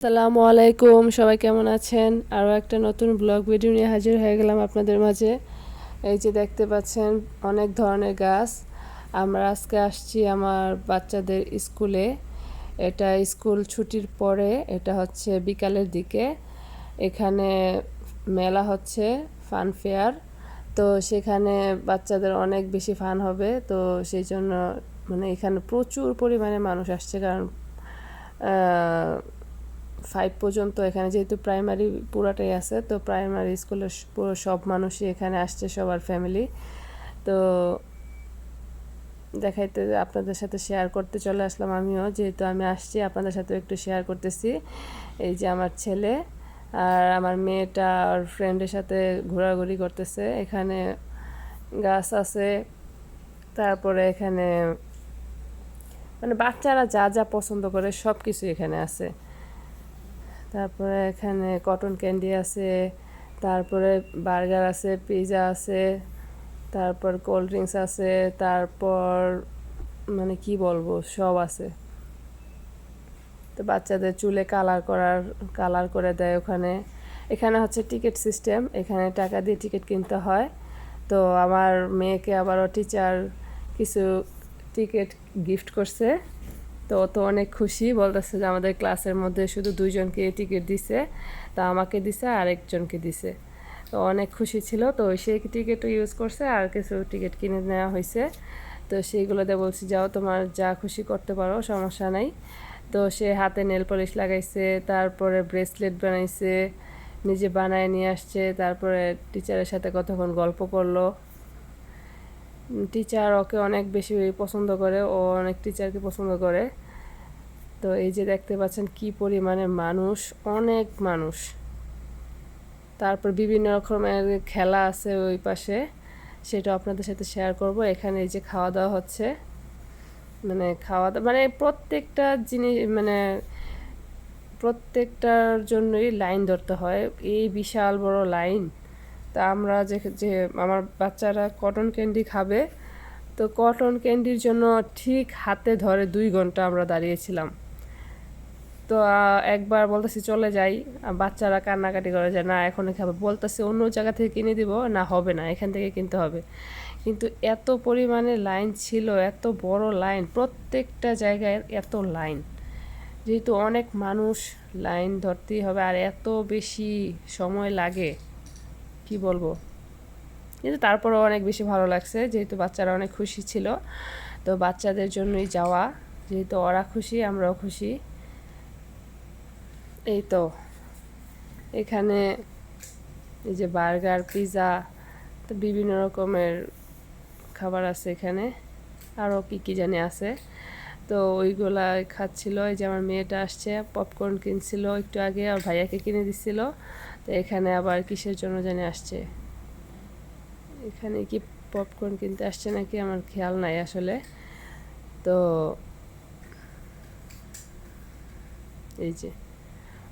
আসসালামু আলাইকুম, সবাই কেমন আছেন? আরও একটা নতুন ব্লগ ভিডিও নিয়ে হাজির হয়ে গেলাম আপনাদের মাঝে। এই যে দেখতে পাচ্ছেন, অনেক ধরনের গাছ। আমরা আজকে আসছি আমার বাচ্চাদের স্কুলে। এটা স্কুল ছুটির পরে, এটা হচ্ছে বিকালের দিকে। এখানে মেলা হচ্ছে ফান ফেয়ার তো সেখানে বাচ্চাদের অনেক বেশি ফান হবে। তো সেই জন্য মানে এখানে প্রচুর পরিমাণে মানুষ আসছে কারণ ফাইভ পর্যন্ত এখানে যেহেতু প্রাইমারি পুরাটাই আছে, তো প্রাইমারি স্কুলের পুরো সব মানুষই এখানে আসছে, সবার ফ্যামিলি। তো দেখাইতে, আপনাদের সাথে শেয়ার করতে চলে আসলাম আমিও, যেহেতু আমি আসছি, আপনাদের সাথে একটু শেয়ার করতেছি। এই যে আমার ছেলে আর আমার মেয়েটা আর ফ্রেন্ডের সাথে ঘোরাঘুরি করতেছে। এখানে গাছ আছে, তারপরে এখানে মানে বাচ্চারা যা যা পছন্দ করে সব কিছু এখানে আছে। তারপরে এখানে কটন ক্যান্ডি আছে, তারপরে বার্গার আছে পিৎজা আছে, তারপর কোল্ড ড্রিঙ্কস আছে, তারপর মানে কি বলব, সব আছে। তো বাচ্চাদের চুলে কালার করার কালার করে দেয় ওখানে। এখানে হচ্ছে টিকিট সিস্টেম এখানে টাকা দিয়ে টিকিট কিনতে হয়। তো আমার মেয়েকে আবারও টিচার কিছু টিকিট গিফট করছে। তো তো অনেক খুশি, বলতেছে যে আমাদের ক্লাসের মধ্যে শুধু দুইজনকে টিকিট দিছে, তা আমাকে দিছে আর একজনকে দিছে। তো অনেক খুশি ছিল, তো সেই টিকিটও ইউজ করছে আর কিছু টিকিট কিনে নেওয়া হয়েছে। তো সেইগুলোতে বলছি, যাও তোমার যা খুশি করতে পারো, সমস্যা নাই। তো সে হাতে নেল পলিশ লাগাইছে, তারপরে ব্রেসলেট বানাইছে, নিজে বানায় নিয়ে আসছে, তারপরে টিচারের সাথে কতক্ষণ গল্প করল। টিচার ওকে অনেক বেশি পছন্দ করে, ও অনেক টিচারকে পছন্দ করে। তো এই যে দেখতে পাচ্ছেন কি পরিমাণে মানুষ, অনেক মানুষ। তারপর বিভিন্ন রকমের খেলা আছে ওই পাশে, সেটা আপনাদের সাথে শেয়ার করব। এখানে এই যে খাওয়া দাওয়া হচ্ছে। মানে খাওয়া দাওয়া মানে প্রত্যেকটা জিনিস মানে প্রত্যেকটার জন্যই লাইন ধরতে হয়। এই বিশাল বড় লাইন তা আমরা যে যে আমার বাচ্চারা কটন ক্যান্ডি খাবে, তো কটন ক্যান্ডির জন্য ঠিক হাতে ধরে দুই ঘণ্টা আমরা দাঁড়িয়েছিলাম। তো একবার বলতেছি চলে যাই বাচ্চারা কান্নাকাটি করে যে, না এখনই খাবে। বলতেছে, অন্য জায়গা থেকে কিনে দিব। না, হবে না, এখান থেকে কিনতে হবে। কিন্তু এত পরিমাণে লাইন ছিল, এত বড় লাইন, প্রত্যেকটা জায়গায় এত লাইন। যেহেতু অনেক মানুষ লাইন ধরতেই হবে, আর এত বেশি সময় লাগে কি বলব? কিন্তু তারপরেও অনেক বেশি ভালো লাগছে, যেহেতু বাচ্চারা অনেক খুশি ছিল। তো বাচ্চাদের জন্যই যাওয়া, যেহেতু ওরা খুশি, আমরাও খুশি। এই তো। এখানে এই যে বার্গার পিৎজা তো বিভিন্ন রকমের খাবার আছে এখানে। আরও কী কী জানি আছে। তো ওইগুলা খাচ্ছিল, এই যে আমার মেয়েটা আসছে, পপকর্ন কিনছিল একটু আগে, আর ভাইয়াকে কিনে দিচ্ছিল তো এখানে আবার কিসের জন্য জানি আসছে? এখানে কি পপকর্ন কিনতে আসছে নাকি আমার খেয়াল নাই আসলে। তো এই যে,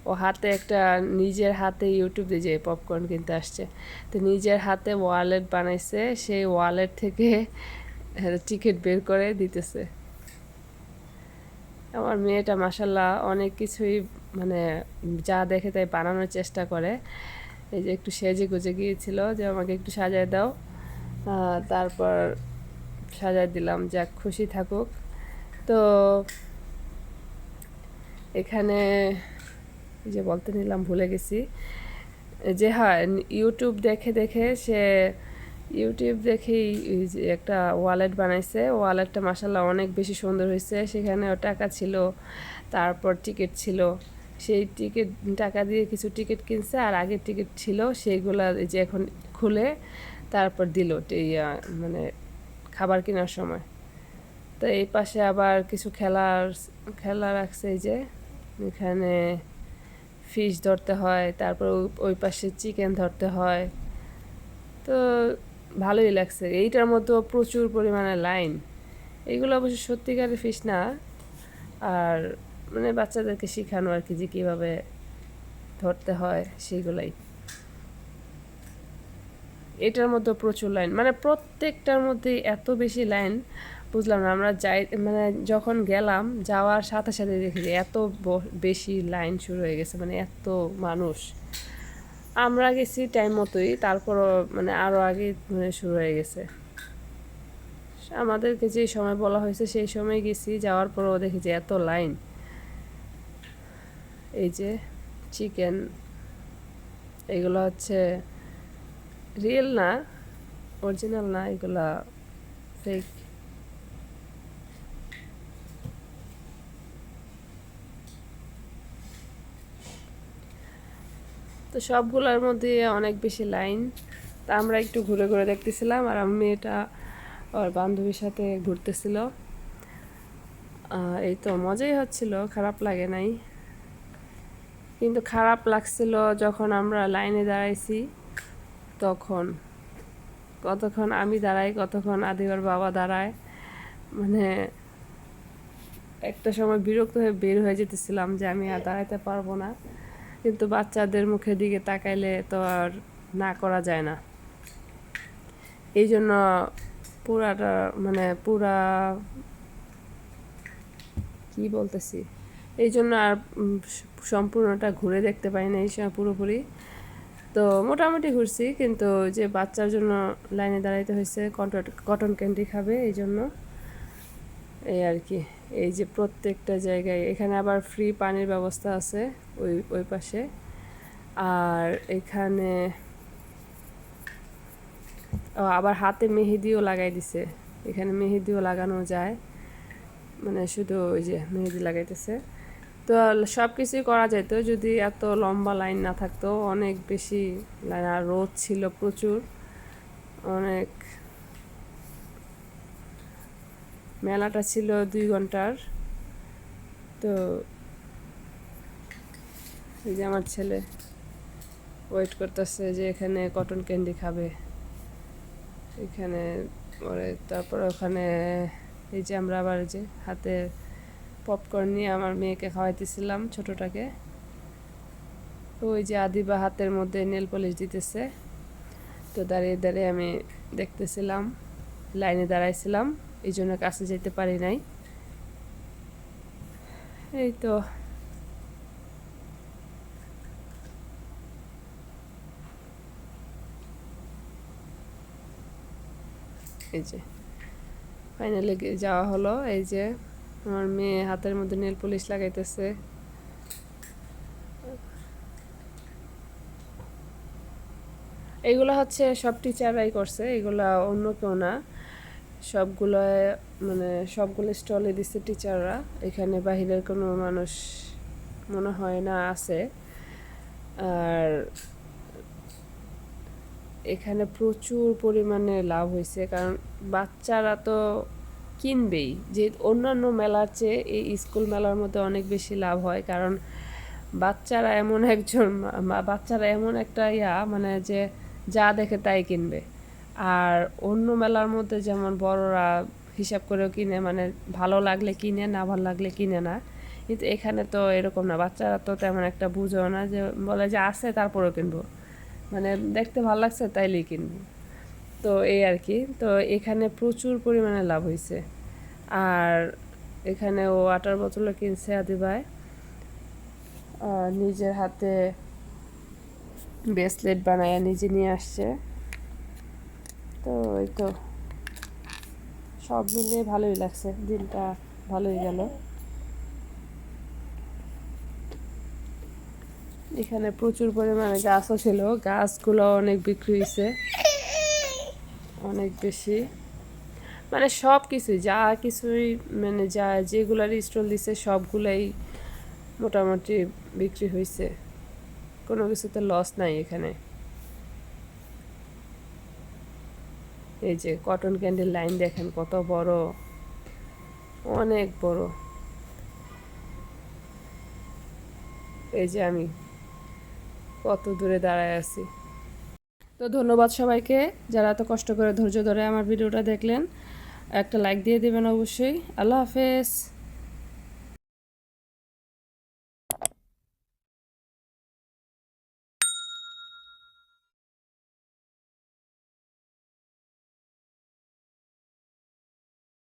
ও হাতে একটা নিজের হাতে ইউটিউব দিয়ে যে পপকর্ন কিনতে আসছে। তো নিজের হাতে ওয়ালেট বানাইছে, সেই ওয়ালেট থেকে টিকিট বের করে দিতেছে। আমার মেয়েটা মাসাল্লাহ অনেক কিছুই মানে যা দেখে তাই বানানোর চেষ্টা করে। এই যে একটু সেজে গুজে গিয়েছিল যে আমাকে একটু সাজায় দাও। তারপর সাজায় দিলাম, যাক খুশি থাকুক। তো এখানে যে বলতে নিলাম, ভুলে গেছি। যে হয়, ইউটিউব দেখে দেখে সে, ইউটিউব দেখেই একটা ওয়ালেট বানাইছে। ওয়ালেটটা মাসাল্লাহ অনেক বেশি সুন্দর হয়েছে সেখানে টাকা ছিল, তারপর টিকিট ছিল। সেই টিকিট টাকা দিয়ে কিছু টিকিট কিনছে আর আগের টিকিট ছিল সেইগুলা যে এখন খুলে তারপর দিল মানে খাবার কেনার সময়। তো এই পাশে আবার কিছু খেলার, খেলা রাখছে এই যে, এখানে ফিশ ধরতে হয়, তারপর ওই- ওই পাশে চিকেন ধরতে হয়। তো ভালোই লাগছে, এইটার মতো প্রচুর পরিমাণে লাইন এইগুলো অবশ্য সত্যিকারের ফিশ না, আর মানে বাচ্চাদেরকে শেখানো আর কি যে কীভাবে ধরতে হয় সেগুলাই। এটার মধ্যে প্রচুর লাইন মানে প্রত্যেকটার মধ্যে এত বেশি লাইন বুঝলাম না, আমরা যাই মানে যখন গেলাম, যাওয়ার সাথে সাথে দেখি যে এত বেশি লাইন শুরু হয়ে গেছে মানে এত মানুষ। আমরা গেছি টাইম মতোই, তারপরও মানে আরও আগে মানে শুরু হয়ে গেছে। আমাদেরকে যে সময় বলা হয়েছে সেই সময় গেছি, যাওয়ার পরও দেখি যে এত লাইন এই যে চিকেন এগুলো হচ্ছে রিয়েল না অরিজিনাল না, এগুলা ফেক তো সবগুলোর মধ্যে অনেক বেশি লাইন তা আমরা একটু ঘুরে ঘুরে দেখতেছিলাম, আর আমি মেয়েটা ওর বান্ধবীর সাথে ঘুরতেছিল। এই তো মজাই হচ্ছিল, খারাপ লাগে নাই। কিন্তু খারাপ লাগছিল যখন আমরা লাইনে দাঁড়াইছি, তখন। কতক্ষণ আমি দাঁড়াই, কতক্ষণ আদিবার বাবা দাঁড়ায় মানে একটা সময় বিরক্ত হয়ে বের হয়ে যেতেছিলাম যে আমি আর দাঁড়াইতে পারব না। কিন্তু বাচ্চাদের মুখের দিকে তাকাইলে তো আর না করা যায় না। এই জন্য পুরাটা মানে পুরা, কি বলতেছি? এই জন্য আর সম্পূর্ণটা ঘুরে দেখতে পাই না এই সময় পুরোপুরি। তো মোটামুটি ঘুরছি, কিন্তু যে বাচ্চার জন্য লাইনে দাঁড়াইতে হয়েছে কটন ক্যান্ডি খাবে এই জন্য। এই আর কি, এই যে প্রত্যেকটা জায়গায়, এখানে আবার ফ্রি পানির ব্যবস্থা আছে ওই ওই পাশে। আর এখানে আবার হাতে মেহেদিও লাগাই দিছে। এখানে মেহেদিও লাগানো যায়। মানে শুধু ওই যে মেহেদি লাগাইতেছে। তো সব কিছুই করা যেত, যদি এত লম্বা লাইন না থাকতো, অনেক বেশি লাইন আর রোদ ছিল প্রচুর, অনেক মেলাটা ছিল দুই ঘণ্টার। তো এই যে আমার ছেলে ওয়েট করতেছে যে এখানে কটন ক্যান্ডি খাবে। এখানে পরে তারপর ওখানে এই যে আমরা আবার যে হাতে পপকর্ন নিয়ে আমার মেয়েকে খাওয়াইতেছিলাম, ছোটটাকে। ওই যে আদিবা হাতের মধ্যে নেল পলিশ দিতেছে। তো দাঁড়িয়ে দাঁড়িয়ে আমি দেখতেছিলাম, লাইনে দাঁড়াইছিলাম, এই জন্য কাছে যেতে পারি নাই। এই তো। এই যে ফাইনালি যাওয়া হলো, এই যে। আমার মেয়ে হাতের মধ্যে নেল পুলিশ লাগাইতেছে। এগুলো হচ্ছে সব টিচাররাই করছে, এগুলা অন্য কেউ না। সবগুলো মানে সবগুলো স্টলে দিচ্ছে টিচাররা, এখানে বাহিরের কোনো মানুষ মনে হয় না আছে। আর এখানে প্রচুর পরিমাণে লাভ হয়েছে কারণ বাচ্চারা তো কিনবেই। যে অন্যান্য মেলার চেয়ে এই স্কুল মেলার মধ্যে অনেক বেশি লাভ হয়। কারণ বাচ্চারা এমন একজন বাচ্চারা এমন একটা ইয়া মানে যে যা দেখে তাই কিনবে। আর অন্য মেলার মধ্যে যেমন বড়রা হিসাব করেও কিনে মানে ভালো লাগলে কিনে, না ভালো লাগলে কিনে না। কিন্তু এখানে তো এরকম না। বাচ্চারা তো তেমন একটা বুঝেও না যে, বলে যে আছে, তারপরেও কিনবো। মানে দেখতে ভালো লাগছে, তাইলেই কিনবো। তো এই আর কি। তো এখানে প্রচুর পরিমাণে লাভ হয়েছে আর এখানে ও আটার বোতলও কিনছে আদিবাই আর নিজের হাতে ব্রেসলেট বানায় নিজে নিয়ে আসছে। তো এই তো সব মিলিয়ে ভালোই লাগছে। দিনটা ভালোই গেল। এখানে প্রচুর পরিমাণে গাছও ছিল। গাছগুলো অনেক বিক্রি হয়েছে অনেক বেশি। মানে সব কিছু যা কিছুই মানে যা যেগুলার স্টল দিছে সবগুলাই মোটামুটি বিক্রি হয়েছে কোনো কিছুতে লস নাই এখানে। এই যে কটন ক্যান্ডির লাইন দেখেন কত বড়, অনেক বড়। এই যে আমি কত দূরে দাঁড়ায় আছি। তো ধন্যবাদ সবাইকে যারা এত কষ্ট করে ধৈর্য ধরে আমার ভিডিওটা দেখলেন। একটা লাইক দিয়ে দেবেন অবশ্যই। আল্লাহ হাফেজ।